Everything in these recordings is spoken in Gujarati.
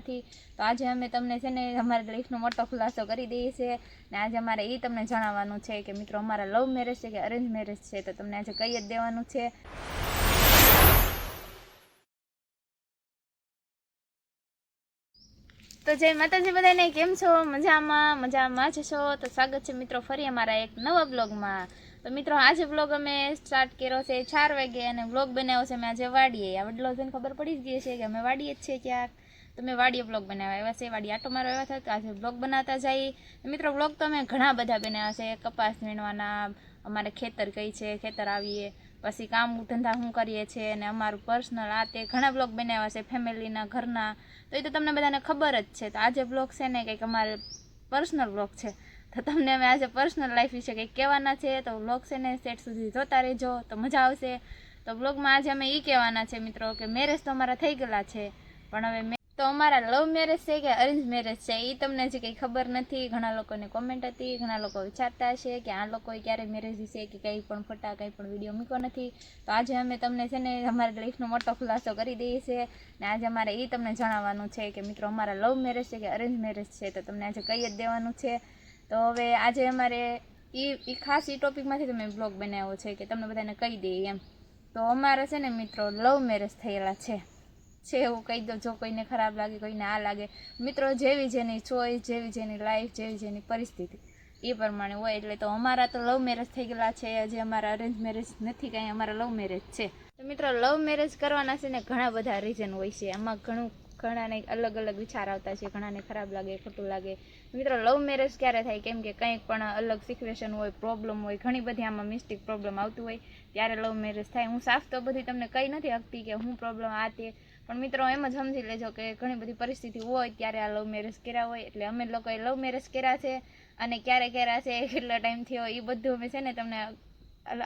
નથી. તો આજે અમે તમને છે ને અમારા લાઈફનો મોટો ખુલાસો કરી દઈએ છીએ ને આજે અમારે એ તમને જણાવવાનું છે કે મિત્રો, અમારા લવ મેરેજ છે કે અરેન્જ મેરેજ છે, તો તમને આજે કહી જ દેવાનું છે. તો જય માતાજી બધાને, કેમ છો? મજામાં મજામાં જ છો? તો સ્વાગત છે મિત્રો ફરી અમારા એક નવા બ્લોગમાં તો મિત્રો, આજે બ્લોગ અમે સ્ટાર્ટ કર્યો છે ચાર વાગે અને બ્લોગ બનાવ્યો છે અમે આજે વાડીએ. આ વડલો જોઈને ખબર પડી જ ગઈ છે કે અમે વાડીએ જ છીએ ક્યાંક. તો મેં વાડીએ બ્લોગ બનાવ્યા એવા છે વાડી આટો મારો એવા થાય તો આજે બ્લોગ બનાવતા જઈએ મિત્રો બ્લોગ તો અમે ઘણા બધા બનાવ્યા છે. કપાસ વીણવાના, અમારે ખેતર કઈ છે, ખેતર આવીએ. પછી કામ ધંધા શું કરીએ છીએ અને અમારું પર્સનલ આ તે ઘણા બ્લોગ બનાવ્યા છે ફેમિલીના ઘરના. તો એ તો તમને બધાને ખબર જ છે. તો આજે બ્લોગ છે ને કંઈક અમારે પર્સનલ બ્લોગ છે. તો તમને અમે આજે પર્સનલ લાઈફ વિશે કંઈક કહેવાના છે. તો બ્લોગ છે ને સેટ સુધી જોતા રહેજો, તો મજા આવશે. તો બ્લોગમાં આજે અમે એ કહેવાના છે મિત્રો, કે મેરેજ તો અમારા થઈ ગયેલા છે. પણ હવે તો અમારા લવ મેરેજ છે કે અરેન્જ મેરેજ છે એ તમને હજી કંઈ ખબર નથી. ઘણા લોકોને કોમેન્ટ હતી, ઘણા લોકો વિચારતા હશે કે આ લોકોએ ક્યારે મેરેજ વિશે કે કંઈ પણ ફોટા કંઈ પણ વીડિયો મૂક્યો નથી. તો આજે અમે તમને છે ને અમારા લાઈફનો મોટો ખુલાસો કરી દઈએ છીએ ને આજે અમારે એ તમને જણાવવાનું છે કે મિત્રો અમારા લવ મેરેજ છે કે અરેન્જ મેરેજ છે તો તમને આજે કહી જ દેવાનું છે. તો હવે આજે અમારે એ એ ખાસ એ ટોપિકમાંથી તમે બ્લોગ બનાવ્યો છે કે તમને બધાને કહી દઈએ એમ. તો અમારે છે ને મિત્રો લવ મેરેજ થયેલા છે. છે એવું કહી દો, જો કોઈને ખરાબ લાગે, કોઈને આ લાગે. મિત્રો, જેવી જેની ચોઈસ જેવી જેની લાઈફ જેવી જેની પરિસ્થિતિ, એ પ્રમાણે હોય. એટલે તો અમારા તો લવ મેરેજ થઈ ગયેલા છે. હજી અમારા અરેન્જ મેરેજ નથી કાંઈ, અમારા લવ મેરેજ છે. તો મિત્રો લવ મેરેજ કરવાના છે ને ઘણા બધા રીઝન હોય છે. આમાં ઘણું, ઘણાને અલગ અલગ વિચાર આવતા છે. ઘણાને ખરાબ લાગે, ખોટું લાગે. મિત્રો લવ મેરેજ ક્યારે થાય? કેમ કે કંઈક પણ અલગ સિચ્યુએશન હોય પ્રોબ્લેમ હોય, ઘણી બધી આમાં મિસ્ટેક પ્રોબ્લેમ આવતું હોય. ત્યારે લવ મેરેજ થાય. હું સાફ તો બધી તમને કહી નથી શકતી કે હું પ્રોબ્લેમ આ તે પણ મિત્રો એમ જ સમજી લેજો કે ઘણી બધી પરિસ્થિતિ હોય ત્યારે આ લવ મેરેજ કર્યા હોય, એટલે અમે લોકોએ લવ મેરેજ કર્યા છે અને ક્યારે કર્યા છે, કેટલો ટાઈમ થયો એ બધું અમે છે ને તમને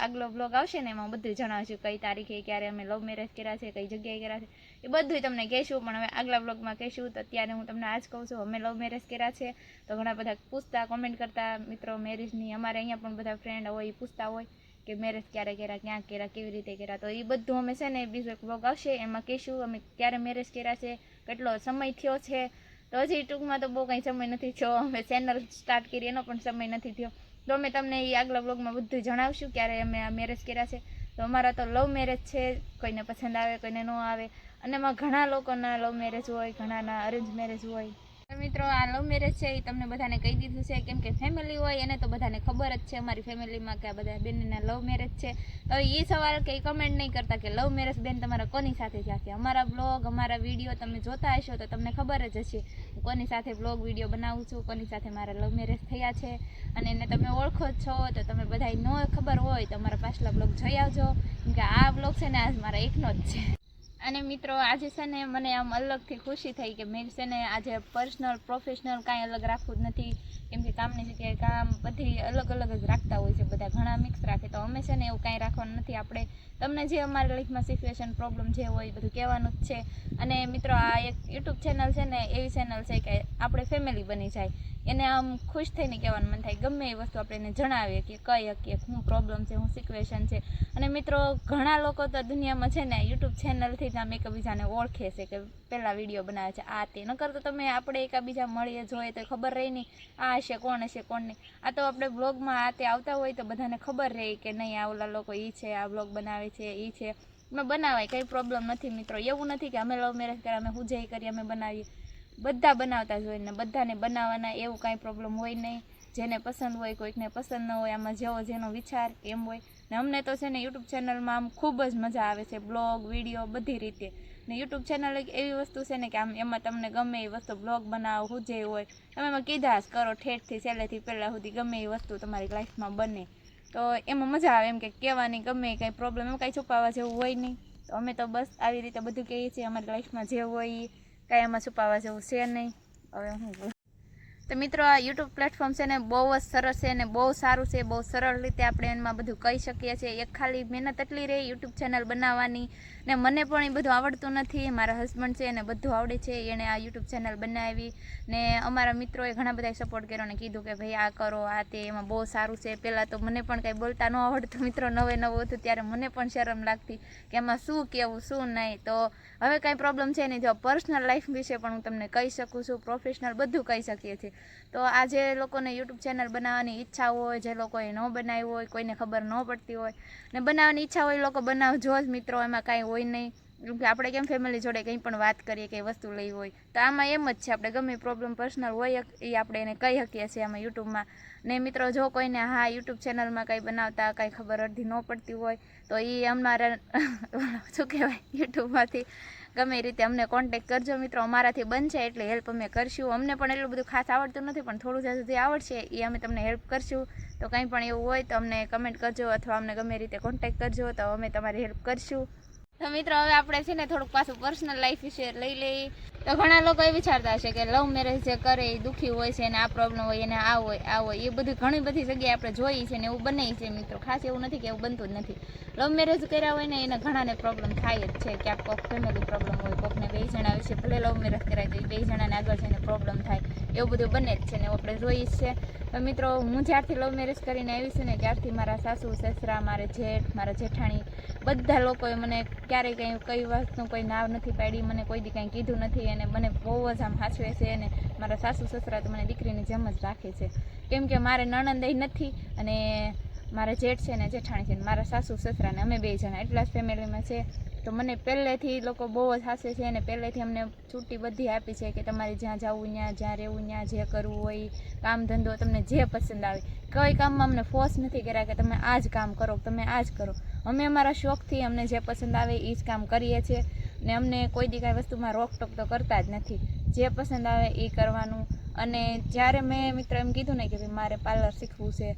આગલો બ્લોગ આવશે ને એમાં બધું જણાવશું કઈ તારીખે, ક્યારે અમે લવ મેરેજ કર્યા છે, કઈ જગ્યાએ કર્યા છે, એ બધું તમને કહેશું, પણ હવે આગલા બ્લોગમાં કહેશું, તો અત્યારે હું તમને આજ કહું છું, અમે લવ મેરેજ કર્યા છે, તો ઘણા બધા પૂછતા કોમેન્ટ કરતા, મિત્રો મેરેજની અમારે અહીંયા પણ બધા ફ્રેન્ડ હોય એ પૂછતા હોય કે મેરેજ ક્યારે કર્યા, ક્યાં કર્યા, કેવી રીતે કર્યા, તો એ બધું અમે છે ને બીજો એક બ્લોગ આવશે, એમાં કહીશું અમે ક્યારે મેરેજ કર્યા છે, કેટલો સમય થયો છે. તો હજી ટૂંકમાં તો બહુ કંઈ સમય નથી થયો. અમે ચેનલ સ્ટાર્ટ કરી એનો પણ સમય નથી થયો. તો અમે તમને એ આગલા બ્લોગમાં બધું જણાવશું ક્યારે અમે આ મેરેજ કર્યા છે. તો અમારા તો લવ મેરેજ છે, કોઈને પસંદ આવે, કોઈને ન આવે. અને એમાં ઘણા લોકોના લવ મેરેજ હોય, ઘણાના અરેન્જ મેરેજ હોય. મિત્રો, આ લવ મેરેજ છે, એ તમને બધાને કહી દીધું છે. કેમ કે ફેમિલી હોય, એને તો બધાને ખબર જ છે અમારી ફેમિલીમાં કે આ બધા બેનના લવ મેરેજ છે. તો એ સવાલ કે કમેન્ટ નહીં કરતા કે લવ મેરેજ બેન તમારા કોની સાથે થયા અમારા બ્લોગ અમારા વીડિયો તમે જોતા હશો તો તમને ખબર જ હશે. કોની સાથે બ્લોગ વીડિયો બનાવું છું, કોની સાથે મારા લવ મેરેજ થયા છે. અને એને તમે ઓળખો જ છો, તો તમે બધા ન ખબર હોય તો અમારા પાછલા બ્લોગ જોઈ આવજો. કેમ કે આ બ્લોગ છે ને, આજ મારા એકનો જ છે. અને મિત્રો, આજે છે ને મને આમ અલગથી ખુશી થઈ કે મેં છે ને આજે પર્સનલ પ્રોફેશનલ કાંઈ અલગ રાખવું જ નથી. કેમ કે કામની જગ્યાએ કામ બધી અલગ અલગ જ રાખતા હોય છે બધા, ઘણા મિક્સ રાખે. તો અમે છે ને એવું કાંઈ રાખવાનું નથી. આપણે તમને જે અમારી લાઈફમાં સિચ્યુએશન પ્રોબ્લેમ જે હોય બધું કહેવાનું જ છે. અને મિત્રો, આ એક યુટ્યુબ ચેનલ છે ને, એવી ચેનલ છે કે આપણે ફેમિલી બની જાય. એને આમ ખુશ થઈને કહેવાનું મન થાય. ગમે એ વસ્તુ આપણે એને જણાવીએ કે કઈ શકીએ શું પ્રોબ્લેમ છે, શું સિચ્યુએશન છે. અને મિત્રો, ઘણા લોકો તો દુનિયામાં છે ને યુટ્યુબ ચેનલથી જ આમ એકબીજાને ઓળખે છે કે પહેલાં વીડિયો બનાવે છે. આ તે નકર તો તમે આપણે એકબીજા મળીએ, જોઈએ તો ખબર રહી નહીં. આ હશે, કોણ હશે, કોણ નહીં. આ તો આપણે બ્લોગમાં આ તે આવતા હોય તો બધાને ખબર રહે કે નહીં, આ ઓલા લોકો એ છે, આ બ્લોગ બનાવે છે એ છે. અમે બનાવાય, કંઈ પ્રોબ્લેમ નથી મિત્રો. એવું નથી કે અમે લવ મેરેજ કર્યા, અમે હુજઈ કરી, અમે બનાવીએ. બધા બનાવતા જ હોય ને બધાને બનાવવાના એવું કાંઈ પ્રોબ્લેમ હોય નહીં. જેને પસંદ હોય કોઈકને પસંદ ન હોય, આમાં જેવો જેનો વિચાર એમ હોય. ને અમને તો છે ને યુટ્યુબ ચેનલમાં આમ ખૂબ જ મજા આવે છે બ્લોગ વીડિયો બધી રીતે. ને યુટ્યુબ ચેનલ એક એવી વસ્તુ છે ને કે આમ એમાં તમને ગમે એ વસ્તુ બ્લોગ બનાવો હુજે હોય. તમે એમાં કીધા જ કરો, ઠેઠથી, છેલ્લેથી, પહેલાં સુધી ગમે એ વસ્તુ તમારી લાઈફમાં બને. તો એમાં મજા આવે એમ કે કહેવાની ગમે કાંઈ પ્રોબ્લેમ એમ કાંઈ છુપાવવા જેવું હોય નહીં. તો અમે તો બસ આવી રીતે બધું કહીએ છીએ, અમારી લાઈફમાં જે હોય એ કાંઈ એમાં છુપાવવા જેવું છે નહીં હવે હું. તો મિત્રો, આ યુટ્યુબ પ્લેટફોર્મ છે ને બહુ જ સરસ છે ને બહુ સારું છે. બહુ સરળ રીતે આપણે એમાં બધું કહી શકીએ છીએ. એક ખાલી મહેનત એટલી રહી યુટ્યુબ ચેનલ બનાવવાની ને મને પણ એ બધું આવડતું નથી. મારા હસબન્ડ છે એને બધું આવડે છે. એણે આ યુટ્યુબ ચેનલ બનાવી ને અમારા મિત્રોએ ઘણા બધા સપોર્ટ કર્યો ને કીધું કે ભાઈ આ કરો, આ તે, એમાં બહુ સારું છે. પહેલાં તો મને પણ કંઈ બોલતા ન આવડતું મિત્રો નવે નવું હતું ત્યારે મને પણ શરમ લાગતી કે એમાં શું કહેવું શું નહીં. તો હવે કાંઈ પ્રોબ્લેમ છે નહીં. જો પર્સનલ લાઈફ વિશે પણ હું તમને કહી શકું છું પ્રોફેશનલ બધું કહી શકીએ છીએ. તો આ જે લોકોને યુટ્યુબ ચેનલ બનાવવાની ઈચ્છા હોય, જે લોકોએ ન બનાવી હોય, કોઈને ખબર ન પડતી હોય, ને બનાવવાની ઈચ્છા હોય લોકો બનાવજો જ મિત્રો, એમાં કાંઈ હોય નહીં. કે આપણે કેમ ફેમિલી જોડે કંઈ પણ વાત કરીએ કંઈ વસ્તુ લઈ હોય. તો આમાં એમ જ છે, આપણે ગમે પ્રોબ્લેમ પર્સનલ હોય એ આપણે એને કહી શકીએ છીએ આમાં યુટ્યુબમાં. ને મિત્રો, જો કોઈને હા યુટ્યુબ ચેનલમાં કંઈ બનાવતા કંઈ ખબર અડધી ન પડતી હોય, તો એ અમારા, શું કહેવાય, યુટ્યુબમાંથી ગમે એ રીતે અમને કોન્ટેક કરજો મિત્રો. અમારાથી બનશે એટલે હેલ્પ અમે કરશું. અમને પણ એટલું બધું ખાસ આવડતું નથી, પણ થોડું જ્યાં સુધી આવડશે એ અમે તમને હેલ્પ કરશું. તો કંઈ પણ એવું હોય તો અમને કમેન્ટ કરજો અથવા અમને ગમે રીતે કોન્ટેક કરજો તો અમે તમારી હેલ્પ કરશું. તો મિત્રો, હવે આપણે છે ને થોડુંક પાછું પર્સનલ લાઈફ વિશે લઈ લઈએ. તો ઘણા લોકો એ વિચારતા હશે કે લવ મેરેજ જે કરે એ દુઃખી હોય છે ને આ પ્રોબ્લેમ હોય એને આ હોય આ હોય. એ બધી ઘણી બધી જગ્યાએ આપણે જોઈ છે ને એવું બને છે મિત્રો. ખાસ એવું નથી કે એવું બનતું જ નથી. લવ મેરેજ કર્યા હોય ને એને ઘણાને પ્રોબ્લેમ થાય જ છે. ક્યાંક કોક ફેમિલી પ્રોબ્લેમ હોય, કોકને બે જણા વિશે ભલે લવ મેરેજ કરાય તો એ બે જણાને આગળ જઈને પ્રોબ્લેમ થાય. એવું બધું બને જ છે ને આપણે જોઈએ છે. મિત્રો, હું જ્યારથી લવ મેરેજ કરીને આવી છું ને ત્યારથી મારા સાસુ, સસરા, મારા જેઠ, મારા જેઠાણી, બધા લોકોએ મને ક્યારેય કંઈ કઈ વાતનું કોઈ નાવ નથી પાડી, મને કોઈ દી કંઈ કીધું નથી. અને મને બહુ જ આમ હાચવે છે અને મારા સાસુ સસરા તો મને દીકરીની જેમ જ રાખે છે. કેમ કે મારે નણંદય નથી અને મારા જેઠ છે ને જેઠાણી છે ને મારા સાસુ સસરા ને અમે બે જણા એટલા જ ફેમિલીમાં છે. તો મને પહેલેથી લોકો બહુ જ હાસે છે અને પહેલેથી અમને છૂટી બધી આપી છે કે તમારે જ્યાં જવું, ત્યાં જ્યાં રહેવું, ત્યાં જે કરવું હોય, કામ ધંધો તમને જે પસંદ આવે. કોઈ કામમાં અમને ફોર્સ નથી કર્યા કે તમે આ જ કામ કરો, તમે આ જ કરો. અમે અમારા શોખથી અમને જે પસંદ આવે એ જ કામ કરીએ છીએ. ને અમને કોઈ દી કાંઈ વસ્તુમાં રોકટોક તો કરતા જ નથી. જે પસંદ આવે એ કરવાનું. અને જ્યારે મેં મિત્ર એમ કીધું ને કે ભાઈ મારે પાર્લર શીખવું છે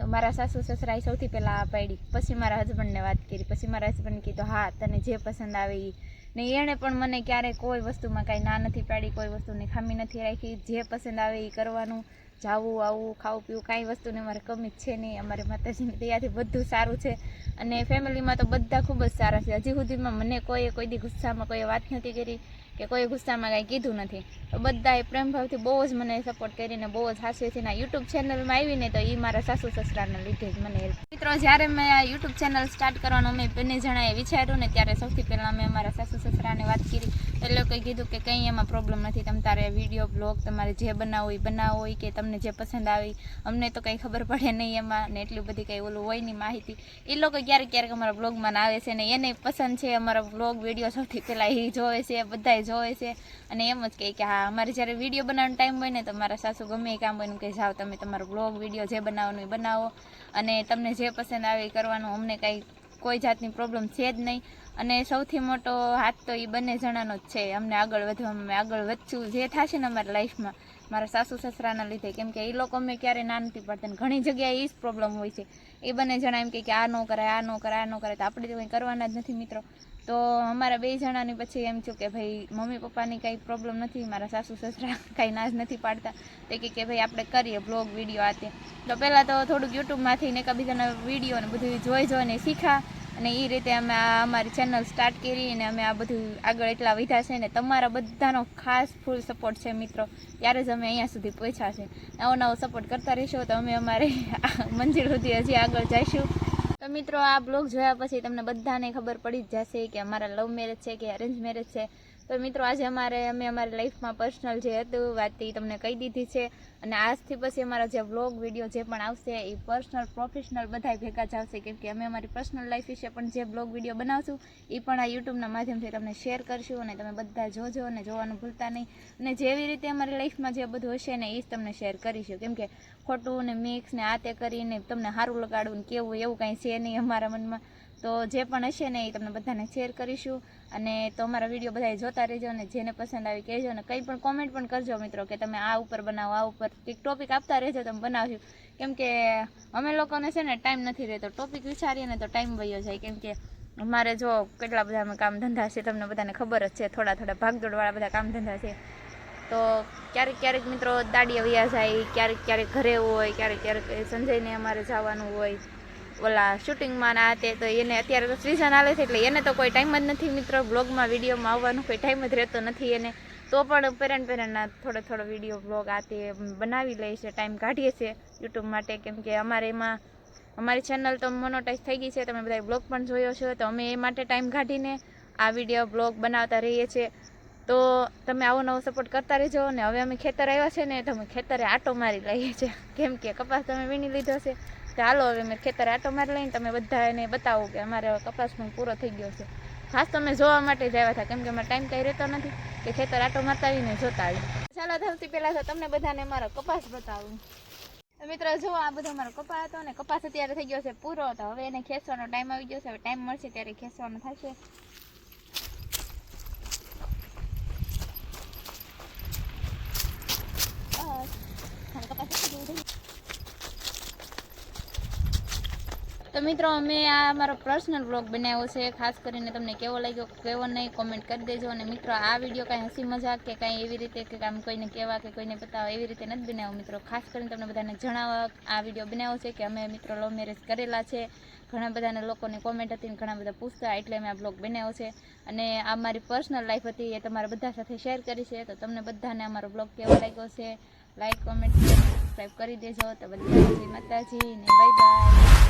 તો મારા સાસુ સસરાએ સૌથી પહેલાં પાડી. પછી મારા હસબન્ડને વાત કરી. પછી મારા હસબન્ડ કીધું, હા, તને જે પસંદ આવે એ ને એણે પણ મને ક્યારેય કોઈ વસ્તુમાં કાંઈ ના નથી પાડી, કોઈ વસ્તુની ખામી નથી રાખી. જે પસંદ આવે એ કરવાનું, જાવું આવવું ખાવું, પીવું, કાંઈ વસ્તુને મારે કમી જ છે નહીં. અમારે માતાજીની દયાથી બધું સારું છે. અને ફેમિલીમાં તો બધા ખૂબ જ સારા છે. હજી સુધીમાં મને કોઈએ કોઈ દી ગુસ્સામાં કોઈ વાત નથી કરી. કે કોઈ ગુસ્સામાં કાંઈ કીધું નથી. તો બધાએ પ્રેમભાવથી બહુ જ મને સપોર્ટ કરીને, બહુ જ હાસ્યથી ના યુટ્યુબ ચેનલમાં આવીને તો એ મારા સાસુ સસરાના લીધે જ મને મિત્રો, જ્યારે મેં આ યુટ્યુબ ચેનલ સ્ટાર્ટ કરવાનું, અમે બંને જણાએ વિચાર્યું ને ત્યારે સૌથી પહેલાં મેં મારા સાસુ સસરાને વાત કરી. એ લોકોએ કીધું કે કંઈ એમાં પ્રોબ્લેમ નથી, તમે તારે વીડિયો બ્લોગ તમારે જે બનાવવું એ બનાવો હોય કે તમને જે પસંદ આવી અમને તો કંઈ ખબર પડે નહીં એમાં ને એટલી બધી કંઈ ઓલું હોય નહીં માહિતી. એ લોકો ક્યારેક ક્યારેક અમારા બ્લોગમાં આવે છે ને એને પસંદ છે, અમારા બ્લોગ વીડિયો સૌથી પહેલાં એ જોવે છે, બધાએ જોવે છે. અને એમ જ કહે કે હા, અમારે જ્યારે વીડિયો બનાવવાનો ટાઈમ હોય ને તો મારા સાસુ ગમે એ કામ હોય કે જાઓ તમે તમારો બ્લોગ વીડિયો જે બનાવવાનું એ બનાવો. અને તમને જે પસંદ આવે એ કરવાનું. અમને કાંઈ કોઈ જાતની પ્રોબ્લેમ છે જ નહીં. અને સૌથી મોટો હાથ તો એ બંને જણાનો જ છે. અમને આગળ વધવામાં અમે આગળ વધશું. જે થશે ને અમારી લાઈફમાં મારા સાસુ સસરાના લીધે. કેમ કે એ લોકો અમે ક્યારેય ના નથી પડતા ઘણી જગ્યાએ એ જ પ્રોબ્લેમ હોય છે. એ બંને જણા એમ કે આ ન કરાય, આ ન કરાય, આ ન કરાય. તો આપણે તો કંઈ કરવાના જ નથી મિત્રો. તો અમારા બે જણાની પછી એમ થયું કે ભાઈ, મમ્મી પપ્પાની કાંઈ પ્રોબ્લેમ નથી, મારા સાસુ સસરા કાંઈ નાજ નથી પાડતા. તે કે ભાઈ, આપણે કરીએ બ્લોગ વીડિયો આ તે. પહેલાં તો થોડુંક યુટ્યુબમાંથી ને એકબીજાના વીડિયો ને બધું જોઈ જોઈને શીખા. અને એ રીતે અમે આ અમારી ચેનલ સ્ટાર્ટ કરી અને અમે આ બધું આગળ એટલા વધ્યા છે ને તમારા બધાનો ખાસ ફૂલ સપોર્ટ છે મિત્રો. ત્યારે જ અમે અહીંયા સુધી પહોંચ્યા છે. નવો નવો સપોર્ટ કરતા રહીશું તો અમે અમારે મંજિલ સુધી હજી આગળ જઈશું. મિત્રો, આ બ્લોગ જોયા પછી તમને બધાને ખબર પડી જ જશે કે અમારા લવ મેરેજ છે કે અરેન્જ મેરેજ છે. તો મિત્રો, આજે અમારે, અમે અમારી લાઈફમાં પર્સનલ જે હતું, વાત એ તમને કહી દીધી છે. અને આજથી પછી અમારા જે વ્લોગ વીડિયો જે પણ આવશે એ પર્સનલ પ્રોફેશનલ બધા ભેગા જ આવશે. કેમ અમે અમારી પર્સનલ લાઈફ વિશે પણ જે બ્લોગ વીડિયો બનાવશું એ પણ આ યુટ્યુબના માધ્યમથી તમને શેર કરશું અને તમે બધા જોજો અને જોવાનું ભૂલતા નહીં. અને જેવી રીતે અમારી લાઈફમાં જે બધું હશે ને એ જ તમને શેર કરીશું. કેમ કે ખોટું ને મિક્સ ને આ તે કરીને તમને સારું લગાડવું ને કેવું એવું કાંઈ છે નહીં અમારા મનમાં. તો જે પણ હશે ને એ તમને બધાને શેર કરીશું. અને તો અમારા વીડિયો બધા જોતા રહેજો અને જેને પસંદ આવી કહેજો અને કંઈ પણ કોમેન્ટ પણ કરજો મિત્રો કે તમે આ ઉપર બનાવો, આ ઉપર કંઈક ટોપિક આપતા રહેજો, તમે બનાવજો. કેમ કે અમે લોકોને છે ને ટાઈમ નથી રહેતો. ટોપિક વિચારીએ ને તો ટાઈમ વયો જાય. કેમ કે અમારે જો કેટલા બધા અમે કામ ધંધા છે, તમને બધાને ખબર જ છે, થોડા થોડા ભાગદોડવાળા બધા કામ ધંધા છે. તો ક્યારેક ક્યારેક મિત્રો દાડીએ વયા જાય, ક્યારેક ક્યારેક ઘરે હોય, ક્યારેક ક્યારેક સંજયને અમારે જવાનું હોય. ઓલા શૂટિંગમાં ના તે, તો એને અત્યારે તો સિઝન આવે છે એટલે એને તો કોઈ ટાઈમ જ નથી મિત્રો. બ્લોગમાં વિડીયોમાં આવવાનો કોઈ ટાઈમ જ રહેતો નથી એને. તો પણ પેરેન્ટ પેરેન્ટના થોડો થોડો વીડિયો બ્લોગ આ તે બનાવી લઈએ છીએ ટાઈમ કાઢીએ છીએ યુટ્યુબ માટે. કેમ કે અમારે એમાં, અમારી ચેનલ તો મોનોટાઈઝ થઈ ગઈ છે. તમે બધા બ્લોગ પણ જોયો છો, તો અમે એ માટે ટાઈમ કાઢીને આ વીડિયો બ્લોગ બનાવતા રહીએ છીએ. તો તમે આવો નવો સપોર્ટ કરતા રહેજો ને હવે અમે ખેતર આવ્યા છે ને તો અમે ખેતરે આટો મારી લઈએ છીએ કેમ કે કપાસ તમે વીણી લીધો છે. તો હાલો હવે અમે ખેતરે આટો મારી લઈને તમે બધા એને બતાવો કે અમારે કપાસ પણ પૂરો થઈ ગયો છે. ખાસ તમે જોવા માટે જ આવ્યા હતા, કેમ કે અમારે ટાઈમ કંઈ રહેતો નથી કે ખેતર આટો મારતા આવીને જોતા આવી ચાલો સૌથી પહેલાં તો તમને બધાને મારો કપાસ બતાવું. મિત્ર મિત્રો જો આ બધો મારો કપાસ હતો ને કપાસ અત્યારે થઈ ગયો છે પૂરો. તો હવે એને ખેંચવાનો ટાઈમ આવી ગયો છે. હવે ટાઈમ મળશે ત્યારે ખેંચવાનો થશે બસ મારો કપાસ થઈ ગયો છે. તો મિત્રો, અમે આ મારો પર્સનલ બ્લોગ બનાવ્યો છે. ખાસ કરીને તમને કેવો લાગ્યો, કેવો નહીં કોમેન્ટ કરી દેજો. અને મિત્રો, આ વીડિયો કાંઈ હસી મજાક કે કાંઈ એવી રીતે કે આમ કોઈને કહેવા કે કોઈને બતાવવા એવી રીતે નથી બનાવ્યો મિત્રો. ખાસ કરીને તમને બધાને જણાવવા આ વીડિયો બનાવ્યો છે કે અમે મિત્રો લવ મેરેજ કરેલા છે. ઘણા બધાને લોકોને કોમેન્ટ હતી ઘણા બધા પૂછતા એટલે અમે આ બ્લોગ બનાવ્યો છે. અને આ મારી પર્સનલ લાઈફ હતી એ તમારા બધા સાથે શેર કરી છે. તો તમને બધાને અમારો બ્લોગ કેવો લાગ્યો છે? લાઈક કોમેન્ટ સબસ્ક્રાઈબ કરી દેજો. તો બધા જય માતાજી ને બાય બાય